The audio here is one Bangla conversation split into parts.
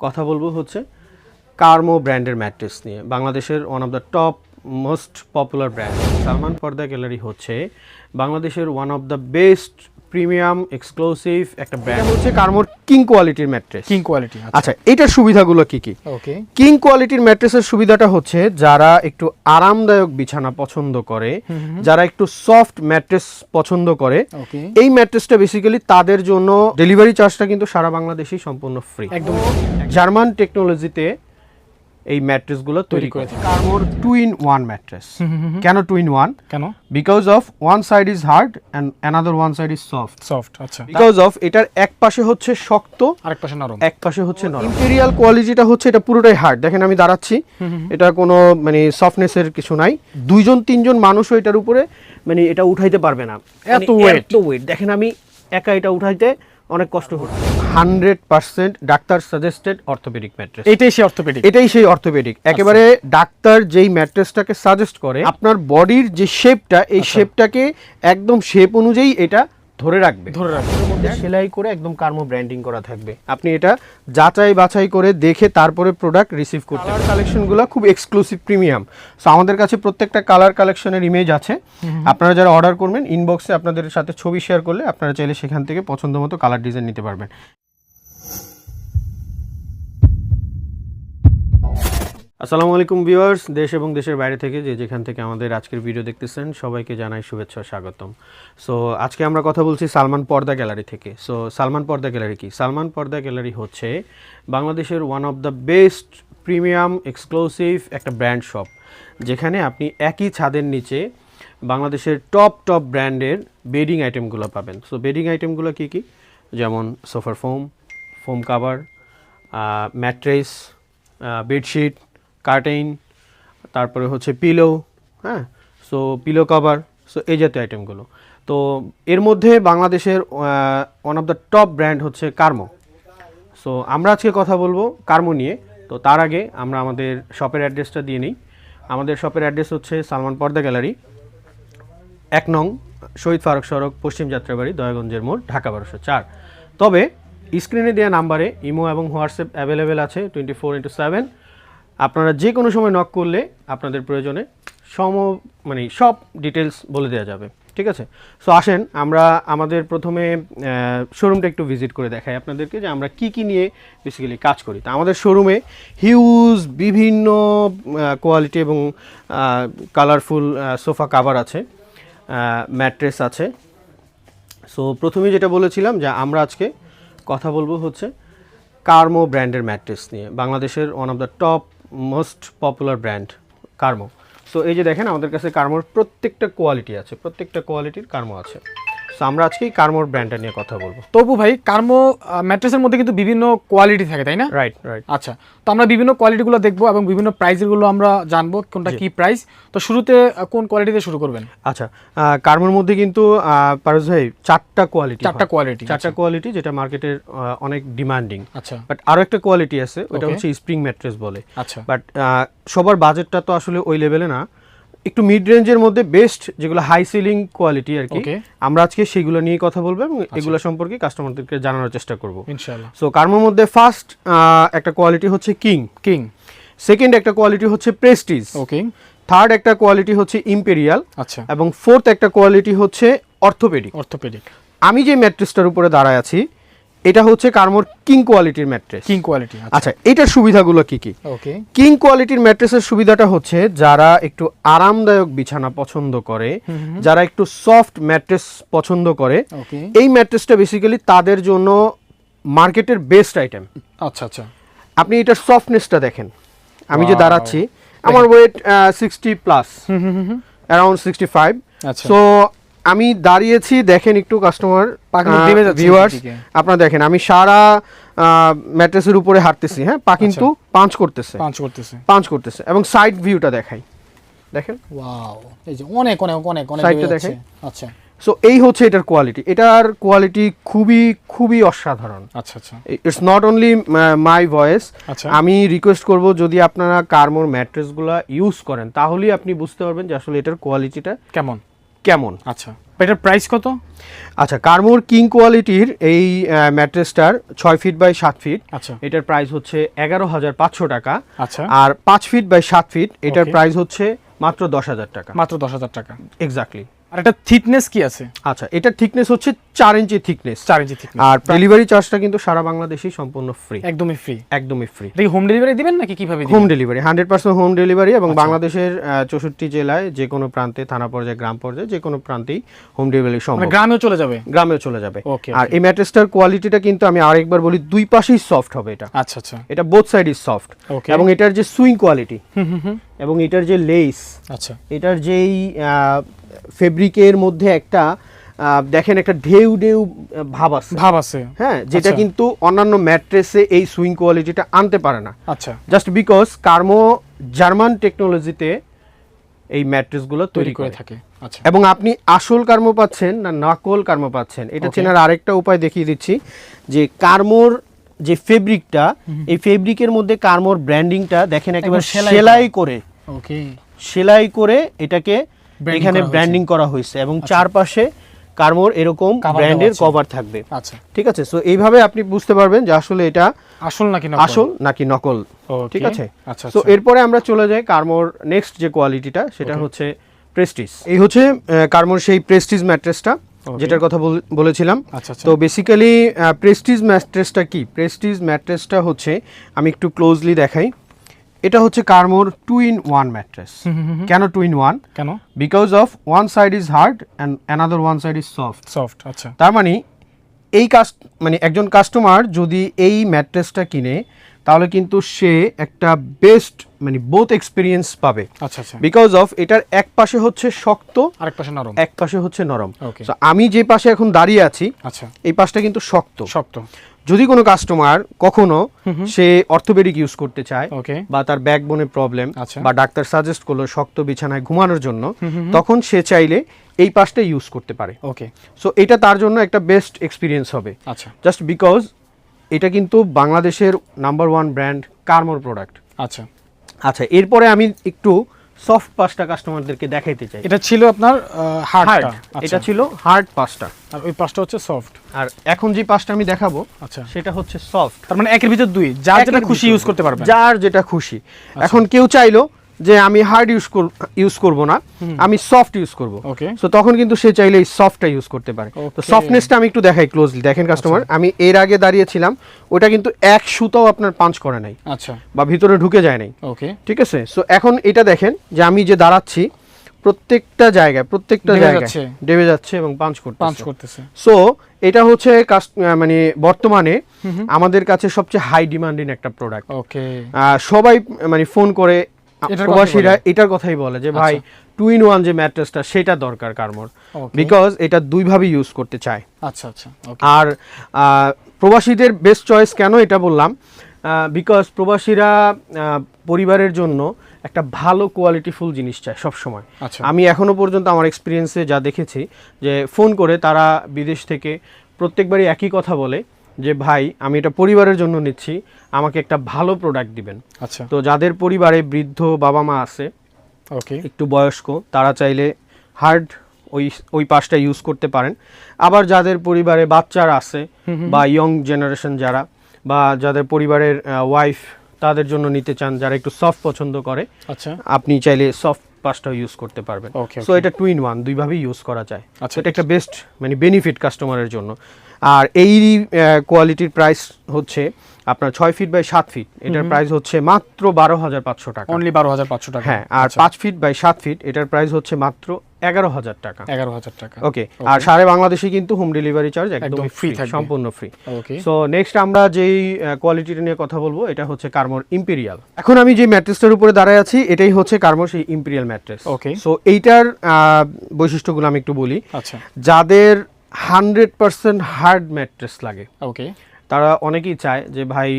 কথা বলব হচ্ছে কার্মো ব্র্যান্ডের ম্যাট্রেস নিয়ে। বাংলাদেশের one of the top most popular brand Salman Porda Gallery হচ্ছে বাংলাদেশের one of the best premium exclusive একটা ব্র্যান্ড হচ্ছে কার্মোর কিং কোয়ালিটির ম্যাট্রেস। কিং কোয়ালিটি আচ্ছা। এটার সুবিধাগুলো কি কি? ওকে। কিং কোয়ালিটির ম্যাট্রেসের সুবিধাটা হচ্ছে যারা একটু আরামদায়ক বিছানা পছন্দ করে যারা একটু সফট ম্যাট্রেস পছন্দ করে এই ম্যাট্রেসটা বেসিক্যালি তাদের জন্য ডেলিভারি চার্জটা কিন্তু সারা বাংলাদেশেই সম্পূর্ণ ফ্রি একদম। জার্মান টেকনোলজিতে এই ম্যাট্রেসগুলো তৈরি তৈরি করেছে করেছে। কার্মোর টু ইন ওয়ান ম্যাট্রেস। কেন টু ইন ওয়ান কেন? Because of one side is hard and another one side is soft soft আচ্ছা। বিকজ অফ এটার এক পাশে হচ্ছে শক্ত আরেক পাশে নরম। এক পাশে হচ্ছে নরম। ইম্পেরিয়াল কোয়ালিটিটা হচ্ছে এটা পুরোটাই হার্ড দেখেন আমি দাঁড়াচ্ছি। এটা কোনো মানে সফটনেসের কিছু নাই। দুইজন তিনজন মানুষও এটার উপরে মানে এটা উঠাইতে পারবে না। এত ওয়েট weight। এত ওয়েট দেখেন আমি একা এটা উঠাইতে অনেক কষ্ট হচ্ছে। Hundred percent doctor suggested orthopaedic mattress. এটাই সেই অর্থোপেডিক। এটাই সেই অর্থোপেডিক। একেবারে ডাক্তার যেই ম্যাট্রেসটাকে সাজেস্ট করে আপনার বডির যে শেপটা এই শেপটাকে একদম শেপ অনুযায়ী এটা ধরে রাখবে। ধরে রাখবে। মধ্যে সেলাই করে একদম কার্মো ব্র্যান্ডিং করা থাকবে। আপনি এটা যাচাই বাছাই করে দেখে তারপরে প্রোডাক্ট রিসিভ করতে কালার কালেকশনগুলো খুব এক্সক্লুসিভ প্রিমিয়াম সো আমাদের কাছে প্রত্যেকটা কালার কালেকশনের ইমেজ আছে। আপনারা যারা অর্ডার করবেন ইনবক্সে আপনাদের সাথে ছবি শেয়ার করলে আপনারা চাইলে সেখান থেকে পছন্দ মতো কালার ডিজাইন নিতে পারবেন। আসসালামু আলাইকুম ভিউয়ার্স, দেশ এবং দেশের বাইরে থেকে যে যেখান থেকে আমাদের আজকের ভিডিও দেখতেছেন, সবাইকে জানাই শুভেচ্ছা, স্বাগতম। সো আজকে আমরা কথা বলছি সালমান পর্দা গ্যালারি থেকে। সো সালমান পর্দা গ্যালারি কি? সালমান পর্দা গ্যালারি হচ্ছে বাংলাদেশের one of the best premium exclusive একটা ব্র্যান্ড শপ যেখানে আপনি একই ছাদের নিচে বাংলাদেশের টপ টপ ব্র্যান্ডের বেডিং আইটেমগুলো পাবেন। সো বেডিং আইটেমগুলো কি কি? যেমন সোফার foam foam cover mattress bedsheet curtain, তারপরে হচ্ছে পিলো হ্যাঁ? সো পিলো কভার সো এই জাতীয় আইটেমগুলো তো এর মধ্যে বাংলাদেশের one of the top brand হচ্ছে কার্মো সো আমরা আজকে কথা বলব কার্মো নিয়ে। তো তার আগে আমরা আমাদের শপের অ্যাড্রেসটা দিয়ে নিই। আমাদের শপের অ্যাড্রেস হচ্ছে সালমান পর্দা গ্যালারি, এক নং শহীদ ফারুক সড়ক, পশ্চিম যাত্রাবাড়ি, দয়াগঞ্জের মোড়, ঢাকা বারোশো চার। তবে স্ক্রিনে দেওয়া নাম্বারে ইমো এবং হোয়াটসঅ্যাপ অ্যাভেলেবেল আছে টোয়েন্টি ফোর ইন্টু সেভেন আপনারা যে কোনো সময় নক করলে আপনাদের প্রয়োজনে সম মানে সব ডিটেলস বলে দেওয়া যাবে, ঠিক আছে? সো আসেন, আমরা আমাদের প্রথমে শোরুমটা একটু ভিজিট করে দেখাই আপনাদেরকে যে আমরা কি কি নিয়ে বেসিক্যালি কাজ করি। তা আমাদের শোরুমে হিউজ বিভিন্ন কোয়ালিটি এবং কালারফুল সোফা কাভার আছে ম্যাট্রেস আছে। সো প্রথমেই যেটা বলেছিলাম যে আমরা আজকে কথা বলব হচ্ছে কার্মো ব্র্যান্ডের ম্যাট্রেস নিয়ে। বাংলাদেশের one of the top most popular brand Karmo so এই যে দেখেন, আমাদের কাছে কার্মোর প্রত্যেকটা কোয়ালিটি আছে, প্রত্যেকটা কোয়ালিটির কার্মো আছে। আমরা আজকে কার্মোর ব্র্যান্ডটা নিয়ে কথা বলব। তবু ভাই কার্মো ম্যাট্রেসের মধ্যে কিন্তু বিভিন্ন কোয়ালিটি থাকে তাই না? রাইট রাইট আচ্ছা তো আমরা বিভিন্ন কোয়ালিটিগুলো দেখব এবং বিভিন্ন প্রাইসগুলো আমরা জানব কোনটা কি প্রাইস তো শুরুতে কোন কোয়ালিটিতে শুরু করবেন? আচ্ছা কার্মোর মধ্যে কিন্তু পারস ভাই চারটা কোয়ালিটি চারটা কোয়ালিটি চারটা কোয়ালিটি যেটা মার্কেটের অনেক ডিমান্ডিং আচ্ছা। বাট আরও একটা কোয়ালিটি আছে ওটা হচ্ছে স্প্রিং ম্যাট্রেস বলে। আচ্ছা। বাট সবার বাজেটটা তো আসলে ওই লেভেলে না। একটু মিড রেঞ্জের মধ্যে বেস্ট যেগুলো হাই সিলিং কোয়ালিটি আর কি. আচ্ছা। আমরা আজকে সেগুলো নিয়ে কথা বলব এবং এগুলো সম্পর্কে কাস্টমারদেরকে জানানোর চেষ্টা করব। ইনশাআল্লাহ। সো কার্মোর মধ্যে ফার্স্ট একটা কোয়ালিটি হচ্ছে কিং কিং সেকেন্ড একটা কোয়ালিটি হচ্ছে প্রেস্টিজ ওকে থার্ড একটা কোয়ালিটি হচ্ছে ইম্পেরিয়াল আচ্ছা। এবং ফোর্থ একটা কোয়ালিটি হচ্ছে অর্থোপেডিক অর্থোপেডিক আমি যে ম্যাট্রেসটার উপরে দাঁড়ায় আছি এটা হচ্ছে কার্মোর কিং কোয়ালিটির ম্যাট্রেস। কিং কোয়ালিটি আচ্ছা। এটার সুবিধাগুলো কি কি? ওকে। কিং কোয়ালিটির ম্যাট্রেসের সুবিধাটা হচ্ছে যারা একটু আরামদায়ক বিছানা পছন্দ করে যারা একটু সফট ম্যাট্রেস পছন্দ করে এই ম্যাট্রেসটা বেসিক্যালি তাদের জন্য মার্কেটের বেস্ট আইটেম আচ্ছা আচ্ছা। আপনি এটার সফটনেসটা দেখেন। আমি যে দাঁড়াচ্ছি আমার weight sixty plus around sixty five আচ্ছা। সো আমি দাঁড়িয়েছি দেখেন একটু কাস্টমার ভিউয়ার্স আপনারা দেখেন আমি সারা ম্যাট্রেসের উপরে হাঁটতেছি হ্যাঁ? পা কিন্তু পাঞ্চ করতেছে। পাঁচ করতেছে। পাঞ্চ করতেছে এবং সাইড ভিউটা দেখাই। দেখেন? ওয়াও এই যে অনেক অনেক অনেক অনেক Side টা দেবে দেখাই? যাচ্ছে। আচ্ছা। সো এই হচ্ছে এটার কোয়ালিটি এটার কোয়ালিটি খুবই খুবই অসাধারণ। আচ্ছা আচ্ছা। It's not only my voice আচ্ছা। আমি রিকোয়েস্ট করব যদি আপনারা কার্মোর ম্যাট্রেসগুলো ইউজ করেন তাহলেই আপনি বুঝতে পারবেন যে আসলে এটার কোয়ালিটিটা কেমন? কেমন? আচ্ছা। এটার প্রাইস কত? আচ্ছা কার্মোর কিং কোয়ালিটির এই ম্যাট্রেসটার ছয় ফিট বাই সাত ফিট আচ্ছা। এটার প্রাইস হচ্ছে এগারো হাজার পাঁচশো টাকা। আচ্ছা। আর পাঁচ ফিট বাই সাত ফিট এটার প্রাইস হচ্ছে মাত্র দশ হাজার টাকা। মাত্র দশ হাজার টাকা। এক্স্যাক্টলি আর এটা থিকনেস কি আছে? আচ্ছা এটার থিকনেস হচ্ছে চার ইঞ্চি থিকনেস চার ইঞ্চি থিকনেস আর ডেলিভারি চার্জটা কিন্তু সারা বাংলাদেশেই সম্পূর্ণ ফ্রি একদমই ফ্রি একদমই ফ্রি এটা কি হোম ডেলিভারি দিবেন নাকি কীভাবে home delivery hundred percent home delivery এবং আচ্ছা। বাংলাদেশের চৌষট্টি জেলায় যে কোনো প্রান্তে থানা পর্যায়ে গ্রাম পর্যায়ে যে কোনো প্রান্তেই হোম ডেলিভারি মানে সম্ভব গ্রামেও চলে যাবে? গ্রামেও চলে যাবে। Okay, আর এই ম্যাট্রেসটার কোয়ালিটিটা কিন্তু আমি আরেকবার বলি দুই পাশেই সফট হবে এটা। আচ্ছা আচ্ছা। এটা both side is soft okay এবং এটার যে সুইং কোয়ালিটি এবং এটার যে লেস আচ্ছা। এটার যেই ফেব্রিকের মধ্যে একটা দেখেন একটা ঢেউ ঢেউ ভাব আছে। ভাব আছে। হ্যাঁ যেটা আচ্ছা। কিন্তু অন্যান্য ম্যাট্রেসে এই সুইং কোয়ালিটিটা আনতে পারে না। আচ্ছা। জাস্ট বিকজ কার্মো জার্মান টেকনোলজিতে এই ম্যাট্রেসগুলো তৈরি করে থাকে। আচ্ছা। এবং আপনি আসল কার্মো পাচ্ছেন না নকল কার্মো পাচ্ছেন? এটা চেনার আরেকটা উপায় দেখিয়ে দিচ্ছি যে কার্মোর যে ফেব্রিকটা এই ফেব্রিকের মধ্যে কার্মোর ব্র্যান্ডিংটা দেখেন একেবারে সেলাই করে। ওকে। সেলাই করে এটাকে এখানে ব্র্যান্ডিং করা হয়েছে এবং চারপাশে কার্মোর এরকম ব্র্যান্ডের কভার থাকবে। আচ্ছা। ঠিক আছে? সো এইভাবে আপনি বুঝতে পারবেন যে আসলে এটা আসল নাকি না আসল নাকি নকল। ঠিক আছে? আচ্ছা তো আচ্ছা। এরপরে আমরা চলে যাই কার্মোর নেক্সট যে কোয়ালিটিটা সেটা হচ্ছে প্রেস্টিজ এই হচ্ছে কার্মোর সেই প্রেস্টিজ ম্যাট্রেসটা যেটার কথা বল- বলেছিলাম। আচ্ছা আচ্ছা। তো বেসিক্যালি প্রেস্টিজ ম্যাট্রেসটা কি? প্রেস্টিজ ম্যাট্রেসটা হচ্ছে আমি একটু ক্লোজলি দেখাই। এটা হচ্ছে কার্মোর টু ইন ওয়ান ম্যাট্রেস কেন টু ইন ওয়ান কেন? Because of one side is hard and another one side is soft soft আচ্ছা। তার মানে এই কাস্ট মানে একজন কাস্টমার যদি এই ম্যাট্রেসটা কিনে তাহলে কিন্তু সে একটা বেস্ট মানে বোথ এক্সপিরিয়েন্স পাবে। আচ্ছা আচ্ছা। বিকজ অফ এটার এক পাশে হচ্ছে শক্ত আরেক পাশে নরম। এক পাশে হচ্ছে নরম। আমি যে পাশে এখন দাঁড়িয়ে আছি আচ্ছা। এই পাশটা কিন্তু শক্ত। শক্ত। যদি কোনো কাস্টমার কখনো সে অর্থোপেডিক ইউজ করতে চায় বা তার ব্যাকবোনে প্রবলেম আচ্ছা। বা ডাক্তার সাজেস্ট করল শক্ত বিছানায় ঘুমানোর জন্য তখন সে চাইলে এই পাশটা ইউজ করতে পারে। ওকে সো এটা তার জন্য একটা বেস্ট এক্সপিরিয়েন্স হবে। আচ্ছা। জাস্ট বিকজ এটা কিন্তু বাংলাদেশের নাম্বার ওয়ান ব্র্যান্ড কার্মোর প্রোডাক্ট আচ্ছা। আচ্ছা এরপরে আমি একটু সফট পাঁচটা কাস্টমারদেরকে দেখাইতে চাই। এটা ছিল আপনার হার্ড হার্ডটা এটা ছিল হার্ড পাঁচটা আর ওই পাশটা হচ্ছে সফট আর এখন যে পাঁচটা আমি দেখাবো আচ্ছা। সেটা হচ্ছে সফট তার মানে একের ভিতর দুই যার যেটা খুশি ইউজ করতে পারবে যার যেটা খুশি। এখন কেউ চাইলো যে আমি হার্ড ইউজ ইউজ করব না আমি সফট ইউজ করব। ওকে সো তখন কিন্তু সে চাইলে এই সফটটা ইউজ করতে পারে। তো. আচ্ছা। সফটনেসটা আমি একটু দেখাই ক্লোজলি দেখেন কাস্টমার আমি এর আগে দাঁড়িয়েছিলাম ওটা কিন্তু এক সুতাও আপনার পাঞ্চ করে নাই। আচ্ছা। বা ভিতরে ঢুকে যায় নাই। ওকে ঠিক আছে? সো এখন এটা দেখেন যে আমি যে দাঁড়াচ্ছি প্রত্যেকটা জায়গায় প্রত্যেকটা জায়গায় ডেবে যাচ্ছে এবং পাঞ্চ পাঞ্চ করছে করতেছে। সো এটা হচ্ছে মানে বর্তমানে আমাদের কাছে সবচেয়ে হাই ডিমান্ডিং একটা প্রোডাক্ট ওকে সবাই মানে ফোন করে প্রবাসীরা এটার কথাই বলে যে ভাই টু ইন ওয়ান যে ম্যাট্রেসটা সেটা দরকার কার্মোর. বিকজ এটা দুইভাবে ইউজ করতে চায়। আচ্ছা আচ্ছা। আর প্রবাসীদের বেস্ট চয়েস কেন এটা বললাম? বিকজ প্রবাসীরা পরিবারের জন্য একটা ভালো কোয়ালিটিফুল জিনিস চায় সবসময়। আচ্ছা। আমি এখনও পর্যন্ত আমার এক্সপিরিয়েন্সে যা দেখেছি যে ফোন করে তারা বিদেশ থেকে প্রত্যেকবারই একই কথা বলে যে ভাই আমি এটা পরিবারের জন্য নিচ্ছি আমাকে একটা ভালো প্রোডাক্ট দিবেন। আচ্ছা। তো যাদের পরিবারে বৃদ্ধ বাবা মা আছে ওকে। একটু বয়স্ক তারা চাইলে হার্ড ওই ওই পাশটা ইউজ করতে পারেন। আবার যাদের পরিবারে বাচ্চারা আছে বা ইয়ং জেনারেশন যারা বা যাদের পরিবারের ওয়াইফ তাদের জন্য নিতে চান যারা একটু সফট পছন্দ করে আচ্ছা। আপনি চাইলে সফট পাশটাও ইউজ করতে পারবেন। সো এটা টু ইন ওয়ান দুইভাবেই ইউজ করা যায়। আচ্ছা। এটা একটা বেস্ট মানে বেনিফিট কাস্টমারের জন্য। আর এই কোয়ালিটির প্রাইস হচ্ছে আপনার ছয় ফিট বাই সাত ফিট এটার প্রাইস হচ্ছে মাত্র বারো হাজার পাঁচশো টাকা। অনলি বারো হাজার পাঁচশো টাকা। হ্যাঁ আর আচ্ছা, পাঁচ ফিট বাই সাত ফিট এটার প্রাইস হচ্ছে মাত্র এগারো হাজার টাকা। এগারো হাজার টাকা। ওকে আর সারা বাংলাদেশে কিন্তু হোম ডেলিভারি চার্জ একদম ফ্রি সম্পূর্ণ ফ্রি ওকে সো নেক্সট আমরা যেই কোয়ালিটিটা নিয়ে কথা বলব এটা হচ্ছে কার্মোর ইম্পেরিয়াল এখন আমি যে ম্যাট্রেসটার উপরে দাঁড়ায় আছি এটাই হচ্ছে কার্মোর সেই ইম্পেরিয়াল ম্যাট্রেস ওকে সো এইটার বৈশিষ্ট্যগুলো আমি একটু বলি। আচ্ছা। যাদের হান্ড্রেড পার্সেন্ট হার্ড ম্যাট্রেস লাগে। ওকে। তারা অনেকেই চায় যে ভাই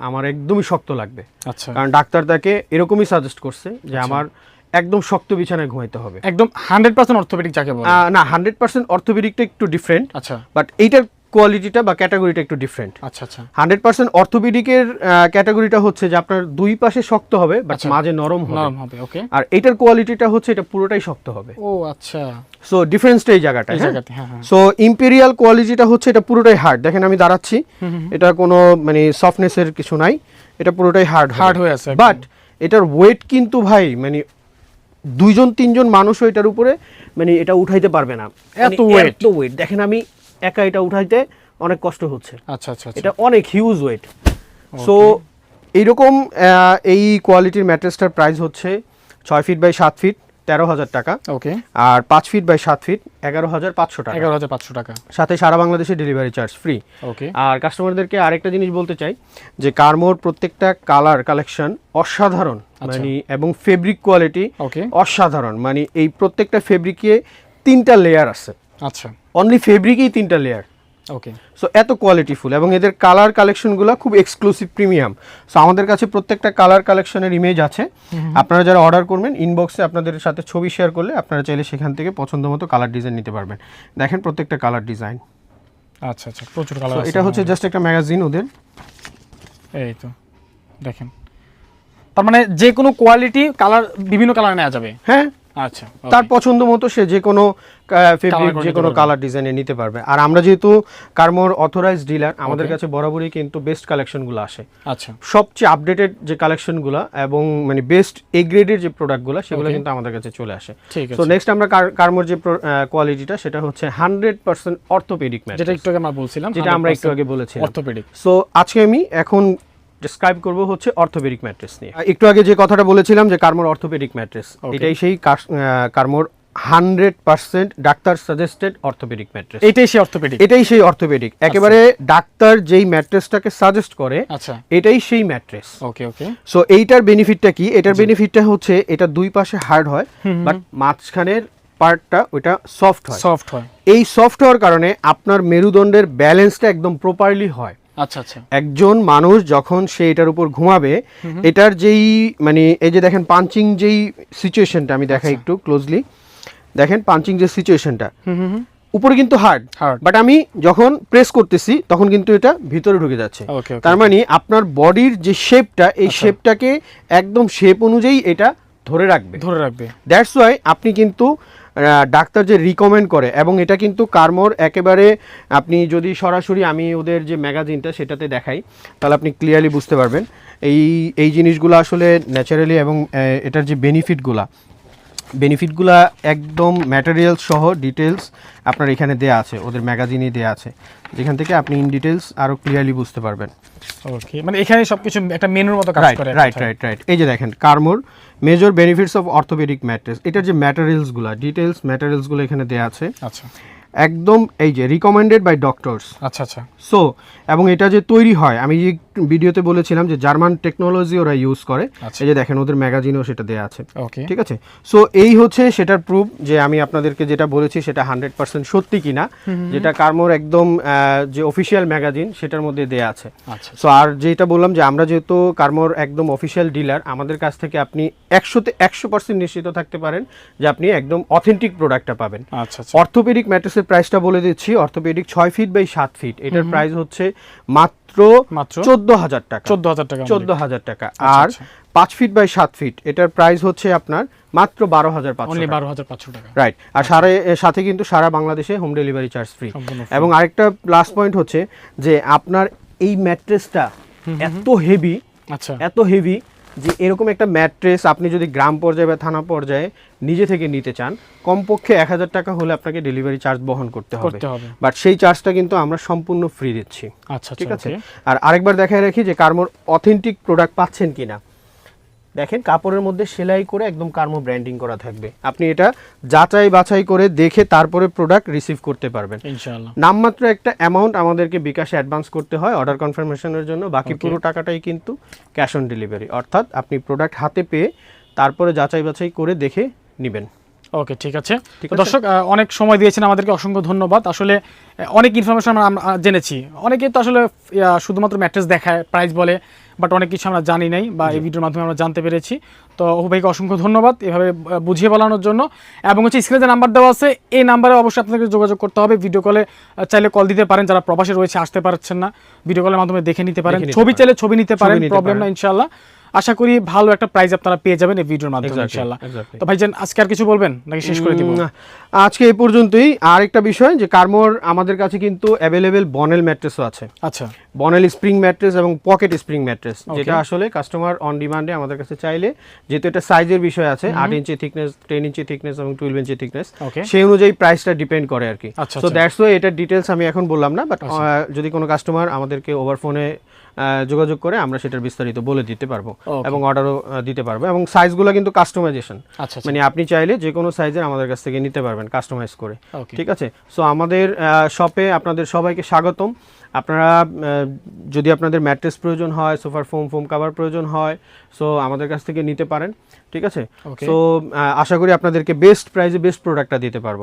আমার একদমই শক্ত লাগবে। আচ্ছা। কারণ ডাক্তার তাকে এরকমই সাজেস্ট করছে যে আচ্ছা। আমার একদম শক্ত বিছানায় ঘুমাইতে হবে। একদম হান্ড্রেড পার্সেন্ট অর্থোপেডিক যাকে বলে। না হান্ড্রেড পার্সেন্ট অর্থোপেডিকটা একটু ডিফারেন্ট আচ্ছা। বাট এইটার কোয়ালিটিটা বা ক্যাটাগরিটা একটু ডিফারেন্ট আচ্ছা আচ্ছা। হান্ড্রেড পার্সেন্ট অর্থোপেডিকের ক্যাটাগরিটা হচ্ছে যে আপনার দুই পাশে শক্ত হবে বাট আচ্ছা। মাঝে নরম হবে। নরম হবে ওকে আর এটার কোয়ালিটিটা হচ্ছে এটা পুরোটাই শক্ত হবে। ও আচ্ছা। সো ডিফারেন্সটা এই জায়গাটা এই জায়গাতে সো ইম্পেরিয়াল কোয়ালিটিটা হচ্ছে এটা পুরোটাই হার্ড দেখেন আমি দাঁড়াচ্ছি। এটা কোনো মানে সফটনেসের কিছু নাই। এটা পুরোটাই হার্ড হার্ড হয়ে আছে বাট এটার ওয়েট কিন্তু ভাই মানে দুইজন তিনজন মানুষও এটার উপরে মানে এটা উঠাইতে পারবে না। মানে এত ওয়েট দেখেন আমি একা এটা উঠাইতে অনেক কষ্ট হচ্ছে। আচ্ছা আচ্ছা আচ্ছা। এটা অনেক হিউজ ওয়েট সো এইরকম এই কোয়ালিটির ম্যাট্রেসটার প্রাইস হচ্ছে ছয় ফিট বাই সাত ফিট তেরো হাজার টাকা। ওকে আর পাঁচ ফিট বাই সাত ফিট এগারো হাজার পাঁচশো টাকা। এগারো হাজার পাঁচশো টাকা। সাথে সারা বাংলাদেশে ডেলিভারি চার্জ ফ্রি ওকে আর কাস্টমারদেরকে আরেকটা জিনিস বলতে চাই যে কারমোর প্রত্যেকটা কালার কালেকশন অসাধারণ। মানে এবং ফেব্রিক কোয়ালিটি ওকে অসাধারণ। মানে এই প্রত্যেকটা ফেব্রিকে তিনটা লেয়ার আছে। আচ্ছা। অনলি ফেব্রিকেই তিনটা লেয়ার ওকে সো এত কোয়ালিটিফুল এবং এদের কালার কালেকশনগুলো খুব এক্সক্লুসিভ প্রিমিয়াম সো আমাদের কাছে প্রত্যেকটা কালার কালেকশনের ইমেজ আছে। আপনারা যারা অর্ডার করবেন ইনবক্সে আপনাদের সাথে ছবি শেয়ার করলে আপনারা চাইলে সেখান থেকে পছন্দ মতো কালার ডিজাইন নিতে পারবেন। দেখেন প্রত্যেকটা কালার ডিজাইন আচ্ছা আচ্ছা প্রচুর কালার এটা হচ্ছে জাস্ট একটা ম্যাগাজিন ওদের। এই তো দেখেন। তার মানে যে কোনো কোয়ালিটি কালার বিভিন্ন কালার নেওয়া যাবে। হ্যাঁ। আচ্ছা তার পছন্দ মতো সে যে কোনো ফেব্রিক যে কোনো কালার ডিজাইনে নিতে পারবে। আর আমরা যেহেতু কারমোর অথরাইজড ডিলার আমাদের কাছে বরাবরই কিন্তু বেস্ট কালেকশনগুলো আসে। আচ্ছা। সবচেয়ে আপডেটেড যে কালেকশনগুলো এবং মানে বেস্ট এ গ্রেডের যে প্রোডাক্টগুলো সেগুলো কিন্তু আমাদের কাছে চলে আসে। তো নেক্সট আমরা কার- কারমোর যে কোয়ালিটিটা সেটা হচ্ছে হান্ড্রেড পার্সেন্ট অর্থোপেডিক যেটা একটু আগে আমরা বলছিলাম যেটা আমরা একটু আগে বলেছি অর্থোপেডিক সো আজকে আমি এখন ডিসক্রাইব করব হচ্ছে অর্থোপেডিক ম্যাট্রেস নিয়ে। একটু আগে যে কথাটা বলেছিলাম যে কার্মোর অর্থোপেডিক ম্যাট্রেস এটাই সেই কার্মোর hundred percent doctor suggested orthopaedic mattress এটাই সেই অর্থোপেডিক এটাই সেই অর্থোপেডিক একেবারে ডাক্তার যেই ম্যাট্রেসটাকে সাজেস্ট করে আচ্ছা। এটাই সেই ম্যাট্রেস ওকে ওকে সো এইটার বেনিফিটটা কি? এটার বেনিফিটটা হচ্ছে এটা দুই পাশে হার্ড হয় বাট মাঝখানের পার্টটা ওইটা সফট হয়। সফট হয়। এই সফট হওয়ার কারণে আপনার মেরুদণ্ডের ব্যালেন্সটা একদম প্রপারলি হয়। আচ্ছা আচ্ছা। একজন মানুষ যখন সে এটার উপর ঘুমাবে এটার যেই মানে এই যে দেখেন পাঞ্চিং যেই সিচুয়েশনটা আমি দেখাই একটু ক্লোজলি দেখেন পাঞ্চিং যে সিচুয়েশনটা উপরে কিন্তু হার্ড. বাট আমি যখন প্রেস করতেছি তখন কিন্তু এটা ভিতরে ঢুকে যাচ্ছে। তার মানে আপনার বডির যে শেপটা এই শেপটাকে একদম শেপ অনুযায়ী এটা ধরে রাখবে। ধরে রাখবে। দ্যাটস ওয়াই আপনি কিন্তু ডাক্তার যে রিকমেন্ড করে এবং এটা কিন্তু কার্মোর একেবারে আপনি যদি সরাসরি আমি ওদের যে ম্যাগাজিনটা সেটাতে দেখাই তাহলে আপনি ক্লিয়ারলি বুঝতে পারবেন। এই এই জিনিসগুলো আসলে ন্যাচারালি এবং এটার যে বেনিফিটগুলা বেনিফিটগুলা একদম ম্যাটেরিয়াল সহ ডিটেলস আপনার এখানে দেয়া আছে ওদের ম্যাগাজিনে দেয়া আছে। যেখান থেকে আপনি ইন ডিটেলস আরও ক্লিয়ারলি বুঝতে পারবেন। ওকে মানে এখানে সবকিছু একটা মেনুর মতো কাজ করে রাইট রাইট রাইট এই যে দেখেন কার্মোর major benefits of orthopaedic mattress এটার যে ম্যাটেরিয়ালসগুলো ডিটেলস ম্যাটেরিয়ালসগুলো এখানে দেয়া আছে। আচ্ছা। একদম এই যে রিকমেন্ডেড বাই ডক্টরস আচ্ছা আচ্ছা। সো এবং এটা যে তৈরি হয় আমি যে ভিডিওতে বলেছিলাম যে জার্মান টেকনোলজি ওরা ইউজ করে আচ্ছা। এই যে দেখেন ওদের ম্যাগাজিনেও সেটা দেয়া আছে। ওকে ঠিক আছে? সো এই হচ্ছে সেটার প্রুফ যে আমি আপনাদেরকে যেটা বলেছি সেটা হান্ড্রেড পার্সেন্ট সত্যি কিনা যেটা কার্মোর একদম যে অফিসিয়াল ম্যাগাজিন সেটার মধ্যে দেয়া আছে। আচ্ছা সো আর যেটা বললাম যে আমরা যেহেতু কার্মোর একদম অফিসিয়াল ডিলার আমাদের কাছ থেকে আপনি একশোতে একশো পার্সেন্ট নিশ্চিত থাকতে পারেন যে আপনি একদম অথেন্টিক প্রোডাক্টটা পাবেন। আচ্ছা আচ্ছা। অর্থোপেডিক ম্যাট্রেসের প্রাইসটা বলে দিচ্ছি অর্থোপেডিক ছয় ফিট বাই সাত ফিট এটার প্রাইস হচ্ছে মাত্র মাত্র চোদ্দ হাজার টাকা। চোদ্দ হাজার টাকা চোদ্দ হাজার টাকা। আচ্ছা, আর আচ্ছা। পাঁচ ফিট বাই সাত ফিট এটার প্রাইস হচ্ছে আপনার মাত্র বারো হাজার পাঁচশো বারো হাজার পাঁচশো টাকা। রাইট আর সারা সাথে কিন্তু সারা বাংলাদেশে হোম ডেলিভারি চার্জ ফ্রি এবং আরেকটা প্লাস পয়েন্ট হচ্ছে যে আপনার এই ম্যাট্রেসটা এত হেভি আচ্ছা। এত হেভি যে এরকম একটা ম্যাট্রেস আপনি যদি গ্রাম পর্যায়ে বা থানা পর্যায়ে নিজে থেকে নিতে চান কমপক্ষে এক হাজার টাকা হলে আপনাকে ডেলিভারি চার্জ বহন করতে হবে। বাট সেই চার্জটা কিন্তু আমরা সম্পূর্ণ ফ্রি দিচ্ছি। আচ্ছা ঠিক আচ্ছা আছে? okay. আর আরেকবার দেখায় রাখি যে কার্মোর অথেন্টিক প্রোডাক্ট পাচ্ছেন কিনা। দেখেন কাপড়ের মধ্যে সেলাই করে একদম কার্মো ব্র্যান্ডিং করা থাকবে। আপনি এটা যাচাই বাছাই করে দেখে তারপরে প্রোডাক্ট রিসিভ করতে পারবেন। ইনশাআল্লাহ। নামমাত্র একটা অ্যামাউন্ট আমাদেরকে বিকাশে অ্যাডভান্স করতে হয় অর্ডার কনফার্মেশনের জন্য বাকি পুরো টাকাটাই কিন্তু ক্যাশ অন ডেলিভারি অর্থাৎ আপনি প্রোডাক্ট হাতে পেয়ে তারপরে যাচাই বাছাই করে দেখে নেবেন। ওকে ঠিক আছে। ঠিক আছে। দর্শক অনেক সময় দিয়েছেন আমাদেরকে অসংখ্য ধন্যবাদ। আসলে অনেক ইনফরমেশন আমরা জেনেছি। অনেকে তো আসলে শুধুমাত্র ম্যাট্রেস দেখায় প্রাইস বলে। বাট অনেক কিছু আমরা জানি নাই বা এই ভিডিওর মাধ্যমে আমরা জানতে পেরেছি। তো অপু ভাইকে অসংখ্য ধন্যবাদ এভাবে বুঝিয়ে বলানোর জন্য। এবং হচ্ছে স্ক্রিনে যে নাম্বার দেওয়া আছে এই নাম্বারে অবশ্যই আপনাকে যোগাযোগ করতে হবে। ভিডিও কলে চাইলে কল দিতে পারেন। যারা প্রবাসে রয়েছে আসতে পারছেন না ভিডিও কলের মাধ্যমে দেখে নিতে পারেন। ছবি চাইলে ছবি নিতে পারেন প্রবলেম না। ইনশাল্লাহ আশা করি ভালো একটা প্রাইজ আপনারা পেয়ে যাবেন এই ভিডিওর মাধ্যমে exactly. তো ভাইজান আজকে আর কিছু বলবেন? নাকি শেষ করে দিব? আজকে এই পর্যন্তই। আর একটা বিষয় যে কার্মোর আমাদের কাছে কিন্তু অ্যাভেলেবেল বনেল ম্যাট্রেসও আছে। আচ্ছা। বনেল স্প্রিং ম্যাট্রেস এবং পকেট স্প্রিং ম্যাট্রেস যেটা আসলে কাস্টমার অন ডিমান্ডে আমাদের কাছে চাইলে যেহেতু এটা সাইজের বিষয় আছে আট inch thickness ten inch thickness এবং টুয়েলভ ইঞ্চি থিকনেস সেই অনুযায়ী প্রাইসটা ডিপেন্ড করে আর কি। আচ্ছা, তো আচ্ছা। দ্যাটস ওয়ে এটার ডিটেলস আমি এখন বললাম না বাট যদি কোনো কাস্টমার আমাদেরকে ওভার ফোনে যোগাযোগ করে আমরা সেটার বিস্তারিত বলে দিতে পারব. এবং অর্ডারও দিতে পারব এবং সাইজগুলো কিন্তু কাস্টমাইজেশন আচ্ছা আচ্ছা। মানে আপনি চাইলে যে কোনো সাইজের আমাদের কাছ থেকে নিতে পারবেন কাস্টমাইজ করে। ঠিক আছে? সো আমাদের শপে আপনাদের সবাইকে স্বাগতম। আপনারা যদি আপনাদের ম্যাট্রেস প্রয়োজন হয় সোফার ফোম ফোম কাভার প্রয়োজন হয় সো আমাদের কাছ থেকে নিতে পারেন। ঠিক আছে. সো আশা করি আপনাদেরকে বেস্ট প্রাইসে বেস্ট প্রোডাক্টটা দিতে পারব।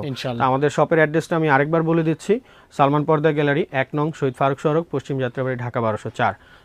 আমাদের শপের অ্যাড্রেসটা আমি আরেকবার বলে দিচ্ছি। সালমান পর্দা গ্যালারি এক নং শহীদ ফারুক সড়ক পশ্চিম যাত্রাবাড়ি ঢাকা বারোশো চার।